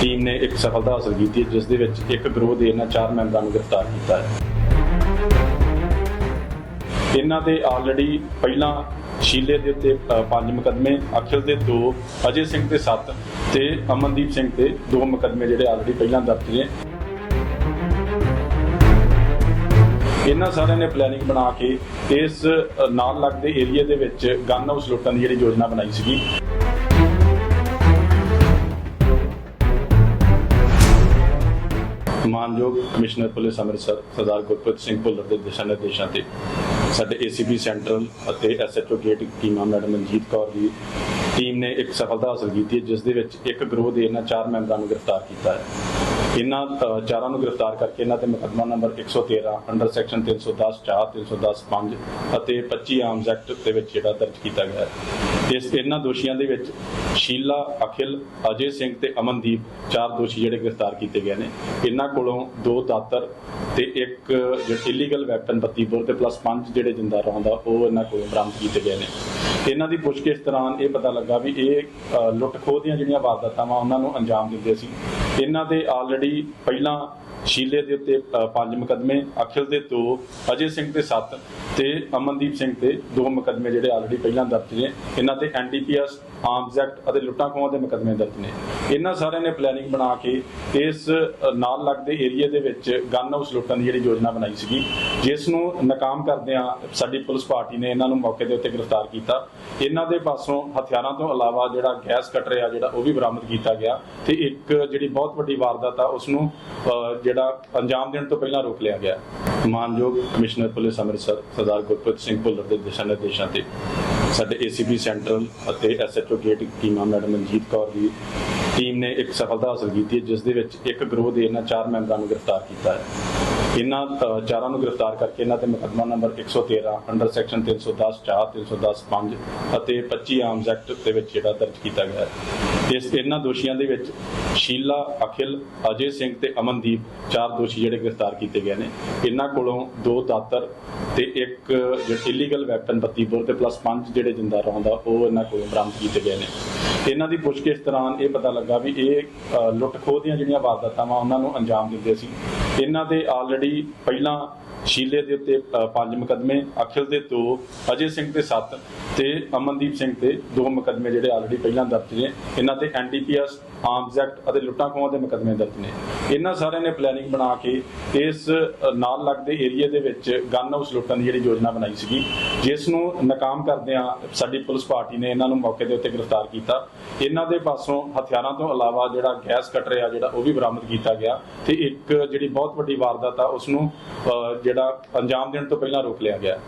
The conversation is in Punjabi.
ਟੀਮ ਨੇ ਇੱਕ ਸਫਲਤਾ ਹਾਸਲ ਕੀਤੀ ਹੈ, ਜਿਸ ਦੇ ਵਿੱਚ ਇੱਕ ਗਰੋਹ ਦੇ ਇਹਨਾਂ ਚਾਰ ਮੈਂਬਰਾਂ ਨੂੰ ਗ੍ਰਿਫਤਾਰ ਕੀਤਾ ਹੈ। ਇਹਨਾਂ ਦੇ ਆਲਰੇਡੀ ਪਹਿਲਾਂ ਸ਼ੀਲੇ ਦੇ ਉੱਤੇ ਪੰਜ ਮੁਕਦਮੇ, ਅਖਿਲ ਦੇ ਦੋ, ਅਜੇ ਸਿੰਘ ਤੇ ਸੱਤ ਤੇ ਅਮਨਦੀਪ ਸਿੰਘ ਤੇ ਦੋ ਮੁਕਦਮੇ ਜਿਹੜੇ ਆਲਰੇਡੀ ਪਹਿਲਾਂ ਦਰਜ ਨੇ। ਇਹਨਾਂ ਸਾਰਿਆਂ ਨੇ ਪਲੈਨਿੰਗ ਬਣਾ ਕੇ ਇਸ ਨਾਲ ਲੱਗਦੇ ਏਰੀਆ ਦੇ ਵਿੱਚ ਗਨ ਹਾਊਸ ਲੁੱਟਣ ਦੀ ਜਿਹੜੀ ਯੋਜਨਾ ਬਣਾਈ ਸੀਗੀ। ਮਾਨਯੋਗ ਕਮਿਸ਼ਨਰ ਪੁਲਿਸ ਅੰਮ੍ਰਿਤਸਰ ਸਰਦਾਰ ਗੁਰਪ੍ਰੀਤ ਸਿੰਘ ਭੁੱਲਰ ਦੇ ਦਿਸ਼ਾ ਨਿਰਦੇਸ਼ਾਂ ਤੇ ਸਾਡੇ ਏਸੀਪੀ ਸੈਂਟਰਲ ਅਤੇ SHO gate Hakima madam Manjeet Kaur ਦੀ ਟੀਮ ਨੇ ਇੱਕ ਸਫਲਤਾ ਹਾਸਲ ਕੀਤੀ ਹੈ, ਜਿਸ ਦੇ ਵਿੱਚ ਇੱਕ ਗਰੋਹ ਦੇ ਇਹਨਾਂ ਚਾਰ ਮੈਂਬਰਾਂ ਨੂੰ ਗ੍ਰਿਫਤਾਰ ਕੀਤਾ ਹੈ। ਇਹਨਾਂ ਚਾਰਾਂ ਨੂੰ ਗ੍ਰਿਫਤਾਰ ਕਰਕੇ ਇਹਨਾਂ ਤੇ ਮੁਕੱਦਮਾ ਨੰਬਰ 113 ਅੰਡਰ ਸੈਕਸ਼ਨ 310 4 310 5 ਅਤੇ 25 ਆਰਮਸ ਐਕਟ ਦੇ ਵਿੱਚ ਜਿਹੜਾ ਦਰਜ ਕੀਤਾ ਗਿਆ ਹੈ। ਇਸ ਇਹਨਾਂ ਦੋਸ਼ੀਆਂ ਦੇ ਵਿੱਚ ਸ਼ੀਲਾ, ਅਖਿਲ, ਅਜੇ ਸਿੰਘ ਤੇ ਅਮਨਦੀਪ ਚਾਰ ਦੋਸ਼ੀ ਜਿਹੜੇ ਗ੍ਰਿਫਤਾਰ ਕੀਤੇ ਗਏ ਨੇ। ਇਹਨਾਂ ਕੋਲੋਂ ਦੋ ਦਾਤਰ ਤੇ ਇੱਕ ਜਿਹੜਾ ਇਲੀਗਲ ਵੈਪਨ 32 ਬੋਰ ਤੇ ਪਲੱਸ 5 ਜਿਹੜੇ ਜਿੰਦਾ ਰੌਂਦਾ ਉਹ ਇਹਨਾਂ ਕੋਲੋਂ ਬਰਾਮਦ ਕੀਤੇ ਗਏ ਨੇ। ਇਹਨਾਂ ਦੀ ਪੁੱਛਗਿੱਛ ਦੌਰਾਨ ਇਹ ਪਤਾ ਲੱਗਾ ਵੀ ਇਹ ਲੁੱਟ ਖੋਹ ਦੀਆਂ ਜਿਹੜੀਆਂ ਵਾਰਦਾਤਾਂ ਵਾ, ਉਹਨਾਂ ਨੂੰ ਅੰਜਾਮ ਦਿੰਦੇ ਸੀ। ਇਹਨਾਂ ਦੇ ਆਲਰੇਡੀ ਪਹਿਲਾਂ ਸ਼ੀਲੇ ਦੇ ਉੱਤੇ ਅ, ਪੰਜ ਮੁਕਦਮੇ ਅਖਿਲ ਦੇ ਦੋ ਅਜੇ ਸਿੰਘ ਤੇ ਸੱਤ ਤੇ ਅਮਨਦੀਪ ਸਿੰਘ ਤੇ ਦੋ ਮੁਕਦਮੇ ਜਿਹੜੇ ਆਲਰੇਡੀ ਪਹਿਲਾਂ ਦਰਜ ਨੇ। ਇਹਨਾਂ ਤੇ ਐਨਡੀਪੀਐਸ ਆਰਮਸ ਐਕਟ ਅਤੇ ਲੁੱਟਾਂ ਖੋਹਾਂ ਦੇ ਮੁਕਦਮੇ ਦਰਜ ਨੇ। ਇਹਨਾਂ ਸਾਰਿਆਂ ਨੇ ਪਲੈਨਿੰਗ ਬਣਾ ਕੇ ਇਸ ਨਾਲ ਲੱਗਦੇ ਏਰੀਆ ਦੇ ਵਿੱਚ ਗਨ ਹਾਊਸ ਲੁੱਟਣ ਦੀ ਜਿਹੜੀ ਯੋਜਨਾ ਬਣਾਈ ਸੀਗੀ ਜਿਸ ਨੂੰ ਨਾਕਾਮ ਕਰਦਿਆਂ ਸਾਡੀ ਪੁਲਿਸ ਪਾਰਟੀ ਨੇ ਇਹਨਾਂ ਨੂੰ ਮੌਕੇ ਦੇ ਉੱਤੇ ਗ੍ਰਿਫਤਾਰ ਕੀਤਾ। ਇਹਨਾਂ ਦੇ ਪਾਸੋਂ ਹਥਿਆਰਾਂ ਤੋਂ ਇਲਾਵਾ ਜਿਹੜਾ ਗੈਸ ਕਟਰ ਆ ਜਿਹੜਾ ਉਹ ਵੀ ਬਰਾਮਦ ਕੀਤਾ ਗਿਆ ਤੇ ਇੱਕ ਜਿਹੜੀ ਬਹੁਤ ਵੱਡੀ ਵਾਰਦਾਤ ਆ ਉਸ ਨੂੰ ਜਿਹੜਾ ਅੰਜਾਮ ਦੇਣ ਤੋਂ ਪਹਿਲਾਂ ਰੋਕ ਲਿਆ ਗਿਆ। ਮਾਨਯੋਗ ਕਮਿਸ਼ਨਰ ਪੁਲਿਸ ਅੰਮ੍ਰਿਤਸਰ, ਸਰਦਾਰ ਗੁਰਪ੍ਰੀਤ ਸਿੰਘ ਭੁੱਲਰ ਦੇ ਦਿਸ਼ਾ ਨਿਰਦੇਸ਼ਾਂ ਤੇ ਸਾਡੇ ਏਸੀਪੀ ਸੈਂਟਰਲ ਅਤੇ SHO gate Hakima madam Manjeet Kaur ਦੀ ਟੀਮ ਨੇ ਇੱਕ ਸਫਲਤਾ ਹਾਸਲ ਕੀਤੀ ਹੈ, ਜਿਸ ਦੇ ਵਿੱਚ ਇੱਕ ਗਰੋਹ ਦੇ ਇਹਨਾਂ ਚਾਰ ਮੈਂਬਰਾਂ ਨੂੰ ਗ੍ਰਿਫਤਾਰ ਕੀਤਾ ਹੈ। ਇਹਨਾਂ ਚਾਰਾਂ ਨੂੰ ਗ੍ਰਿਫਤਾਰ ਕਰਕੇ ਇਹਨਾਂ ਤੇ ਮੁਕੱਦਮਾ ਨੰਬਰ 113 ਅੰਡਰ ਸੈਕਸ਼ਨ 310 4 310 5 ਅਤੇ 25 ਆਰਮਸ ਐਕਟ ਦੇ ਵਿੱਚ ਜਿਹੜਾ ਦਰਜ ਕੀਤਾ ਗਿਆ ਹੈ। ਇਸ ਇਹਨਾਂ ਦੋਸ਼ੀਆਂ ਦੇ ਵਿੱਚ ਸ਼ੀਲਾ, ਅਖਿਲ, ਅਜੇ ਸਿੰਘ ਤੇ ਅਮਨਦੀਪ ਚਾਰ ਦੋਸ਼ੀ ਜਿਹੜੇ ਗ੍ਰਿਫਤਾਰ ਕੀਤੇ ਗਏ ਨੇ। ਇਹਨਾਂ ਕੋਲੋਂ ਦੋ ਦਾਤਰ ਤੇ ਇੱਕ ਜਿਹੜਾ ਇਲੀਗਲ ਵੈਪਨ 32 ਬੋਰ ਤੇ ਪਲੱਸ 5 ਜਿਹੜੇ ਜਿੰਦਾ ਰੌਂਦਾ ਉਹ ਇਹਨਾਂ ਕੋਲੋਂ ਬਰਾਮਦ ਕੀਤੇ ਗਏ ਨੇ। ਇਹਨਾਂ ਦੀ ਪੁੱਛਗਿੱਛ ਦੌਰਾਨ ਇਹ ਪਤਾ ਲੱਗਾ ਵੀ ਇਹ ਲੁੱਟ ਖੋਹ ਦੀਆਂ ਜਿਹੜੀਆਂ ਵਾਰਦਾਤਾਂ ਵਾ, ਉਹਨਾਂ ਨੂੰ ਅੰਜਾਮ ਦਿੰਦੇ ਸੀ। ਇਹਨਾਂ ਦੇ ਆਲਰੇਡੀ ਪਹਿਲਾਂ ਸ਼ੀਲੇ ਦੇ ਉੱਤੇ ਅ, ਪੰਜ ਮੁਕਦਮੇ ਅਖਿਲ ਦੇ ਦੋ ਅਜੇ ਸਿੰਘ ਤੇ ਸੱਤ ਤੇ ਅਮਨਦੀਪ ਸਿੰਘ ਤੇ ਦੋ ਮੁਕਦਮੇ ਜਿਹੜੇ ਆਲਰੇਡੀ ਪਹਿਲਾਂ ਦਰਜ ਨੇ। ਇਹਨਾਂ ਤੇ ਐਨਡੀਪੀਐਸ ਆਰਮਸ ਐਕਟ ਅਤੇ ਲੁੱਟਾਂ ਖੋਹਾਂ ਦੇ ਮੁਕਦਮੇ ਦਰਜ ਨੇ। ਇਹਨਾਂ ਸਾਰਿਆਂ ਨੇ ਪਲੈਨਿੰਗ ਬਣਾ ਕੇ ਇਸ ਨਾਲ ਲੱਗਦੇ ਏਰੀਆ ਦੇ ਵਿੱਚ ਗਨ ਹਾਊਸ ਲੁੱਟਣ ਦੀ ਜਿਹੜੀ ਯੋਜਨਾ ਬਣਾਈ ਸੀਗੀ, ਜਿਸ ਨੂੰ ਨਾਕਾਮ ਕਰਦਿਆਂ ਸਾਡੀ ਪੁਲਿਸ ਪਾਰਟੀ ਨੇ ਇਹਨਾਂ ਨੂੰ ਮੌਕੇ ਦੇ ਉੱਤੇ ਗ੍ਰਿਫਤਾਰ ਕੀਤਾ। ਇਹਨਾਂ ਦੇ ਪਾਸੋਂ ਹਥਿਆਰਾਂ ਤੋਂ ਇਲਾਵਾ ਜਿਹੜਾ ਗੈਸ ਕਟਰ ਆ, ਜਿਹੜਾ ਉਹ ਵੀ ਬਰਾਮਦ ਕੀਤਾ ਗਿਆ ਤੇ ਇੱਕ ਜਿਹੜੀ ਬਹੁਤ ਵੱਡੀ ਵਾਰਦਾਤ ਆ ਉਸ ਨੂੰ ਜਿਹੜਾ ਅੰਜਾਮ ਦੇਣ ਤੋਂ ਪਹਿਲਾਂ ਰੋਕ ਲਿਆ ਗਿਆ।